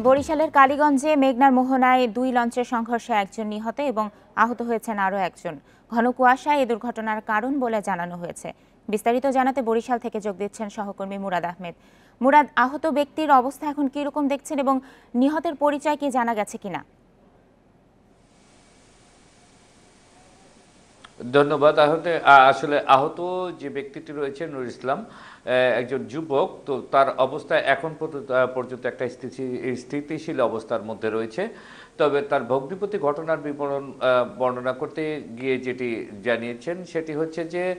বরিশালের কালীগঞ্জে মেঘনার মোহনায় দুই লঞ্চের সংঘর্ষে একজন নিহত এবং আহত হয়েছেন আরও একজন। ঘন কুয়াশায় এ দুর্ঘটনার কারণ বলে জানানো হয়েছে। বিস্তারিত জানাতে বরিশাল থেকে যোগ দিচ্ছেন সহকর্মী মুরাদ আহমেদ। মুরাদ, আহত ব্যক্তির অবস্থা এখন কীরকম দেখছেন এবং নিহতের পরিচয় কি জানা গেছে কিনা? ধন্যবাদ। আহত আসলে আহত যে ব্যক্তিটি রয়েছে নুর ইসলাম একজন যুবক, তো তার অবস্থা এখন পর্যন্ত একটা স্থিতি- স্থিতিশীল অবস্থার মধ্যে রয়েছে। তবে তার ভগ্নিপতি ঘটনার বিবরণ বর্ণনা করতে গিয়ে যেটি জানিয়েছেন, সেটি হচ্ছে যে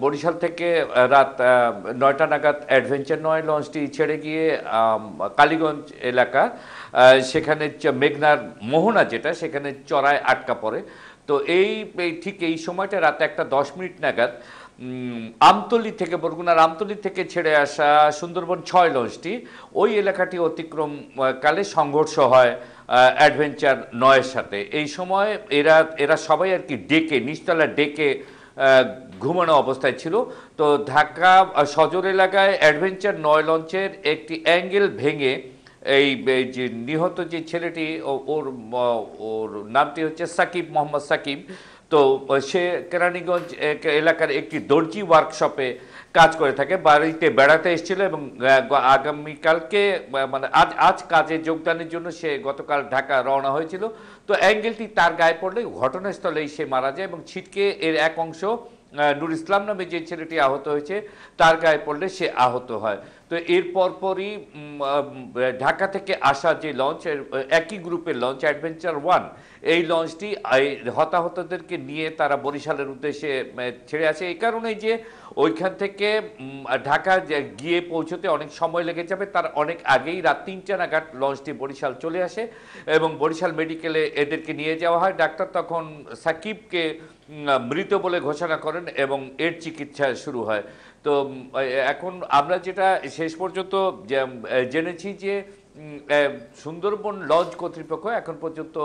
বরিশাল থেকে রাত নয়টা নাগাদ অ্যাডভেঞ্চার নয় লঞ্চটি ছেড়ে গিয়ে কালীগঞ্জ এলাকা সেখানে মেঘনার মোহনা যেটা, সেখানে চড়ায় আটকা পড়ে। তো এই ঠিক এই সময়টা রাতে একটা দশ মিনিট নাগাদ আমতলি থেকে বরগুনার আমতলি থেকে ছেড়ে আসা সুন্দরবন ছয় লঞ্চটি, ওই এলাকাটি অতিক্রম কালে সংঘর্ষ হয় অ্যাডভেঞ্চার নয়ের সাথে। এই সময় এরা এরা সবাই আর কি ডেকে, নিচতলা ডেকে ঘুমানো অবস্থায় ছিল। তো ঢাকা সজর এলাকায় অ্যাডভেঞ্চার নয় লঞ্চের একটি অ্যাঙ্গেল ভেঙে এই যে নিহত যে ছেলেটি ওর ওর নামটি হচ্ছে সাকিব, মোহাম্মদ সাকিব। তো সে কেরানীগঞ্জ এলাকার একটি দর্জি ওয়ার্কশপে কাজ করে থাকে, বাড়িতে বেড়াতে এসেছিল এবং আগামীকালকে মানে আজ আজ কাজে যোগদানের জন্য সে গতকাল ঢাকা রওনা হয়েছিল। তো অ্যাঙ্গেলটি তার গায়ে পড়লে ঘটনাস্থলেই সে মারা যায় এবং ছিটকে এর এক অংশ নুর ইসলাম নামে যে ছেলেটি আহত হয়েছে, তার গায়ে পড়লে সে আহত হয়। তো এর পরপরই ঢাকা থেকে আসা যে লঞ্চ একই গ্রুপের লঞ্চ অ্যাডভেঞ্চার ওয়ান এই লঞ্চটি হতাহতদেরকে নিয়ে তারা বরিশালের উদ্দেশ্যে ছেড়ে আসে। এই কারণেই যে ওইখান থেকে ঢাকা গিয়ে পৌঁছতে অনেক সময় লেগে যাবে, তার অনেক আগেই রাত তিনটা নাগাদ লঞ্চটি বরিশাল চলে আসে এবং বরিশাল মেডিকেলে এদেরকে নিয়ে যাওয়া হয়। ডাক্তার তখন সাকিবকে মৃত বলে ঘোষণা করেন এবং এর চিকিৎসা শুরু হয়। তো এখন আমরা যেটা শেষ পর্যন্ত জেনেছি যে সুন্দরবন লজ কর্তৃপক্ষ এখন পর্যন্ত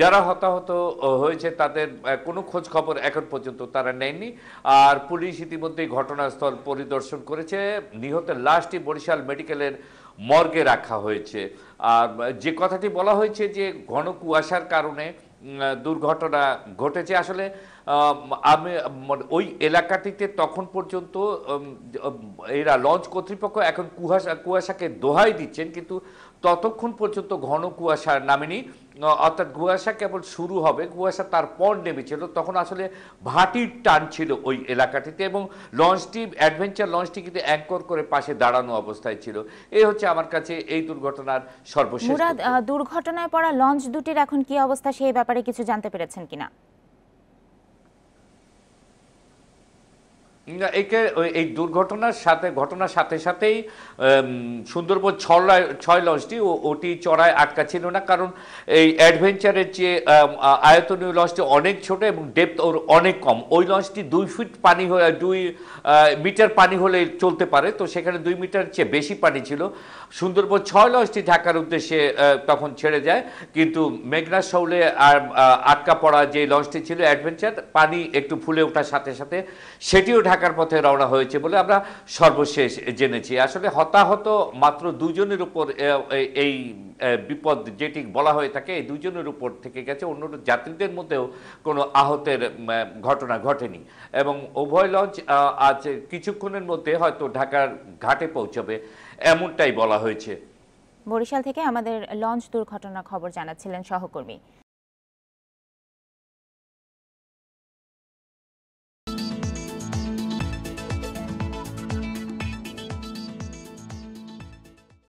যারা হতাহত হয়েছে তাদের কোনো খোঁজ খবর এখন পর্যন্ত তারা নেয়নি। আর পুলিশ ইতিমধ্যেই ঘটনাস্থল পরিদর্শন করেছে। নিহতের লাশটি বরিশাল মেডিকেলের মর্গে রাখা হয়েছে। আর যে কথাটি বলা হয়েছে যে, ঘন কুয়াশার কারণে দুর্ঘটনা ঘটেছে। আসলে আমি মানে ওই এলাকাটিতে তখন পর্যন্ত এরা লঞ্চ কর্তৃপক্ষ এখন কুয়াশা, কুয়াশাকে দোহাই দিচ্ছেন। কিন্তু ততক্ষণ পর্যন্ত ঘন কুয়াশা নামেনি। অর্থাৎ কুয়াশা কেবল শুরু হবে কুয়াশা তারপর নেমেছিল তখন আসলে ভাটির টান ছিল ওই এলাকাটিতে এবং লঞ্চটি অ্যাডভেঞ্চার লঞ্চটি কিন্তু অ্যাঙ্কর করে পাশে দাঁড়ানো অবস্থায় ছিল। এই হচ্ছে আমার কাছে এই দুর্ঘটনার সর্বশেষ দুর্ঘটনায় পড়া লঞ্চ দুটির এখন কি অবস্থা সেই ব্যাপারে কিছু জানতে পেরেছেন কিনা? একে এই দুর্ঘটনার সাথে, ঘটনার সাথে সাথেই সুন্দরবন ছয় ছয় লঞ্চটি ওটি চড়ায় আটকা ছিল না। কারণ এই অ্যাডভেঞ্চারের যে আয়তনীয় লঞ্চটি অনেক ছোট এবং ডেপথ ওর অনেক কম। ওই লঞ্চটি দুই ফিট পানি হয়ে, দুই মিটার পানি হলে চলতে পারে। তো সেখানে দুই মিটার চেয়ে বেশি পানি ছিল। সুন্দরবন ছয় লঞ্চটি ঢাকার উদ্দেশ্যে তখন ছেড়ে যায়। কিন্তু মেঘনা শৌলে আর আটকা পড়া যে লঞ্চটি ছিল অ্যাডভেঞ্চার, পানি একটু ফুলে ওঠার সাথে সাথে, সেটিও ঢাকার পথে রওনা হয়েছে বলে আমরা সর্বশেষ জেনেছি। আসলে হতাহত মাত্র দুজনের উপর এই- বিপদ যেটি বলা হয়ে থাকে, এই দুজনের উপর থেকে গেছে। অন্য যাত্রীদের মধ্যেও কোনো আহতের ঘটনা ঘটেনি। এবং উভয় লঞ্চ আজ কিছুক্ষণের মধ্যে হয়তো ঢাকার ঘাটে পৌঁছবে, এমনটাই বলা হয়েছে। বরিশাল থেকে আমাদের লঞ্চ দুর্ঘটনার খবর জানাচ্ছিলেন সহকর্মী।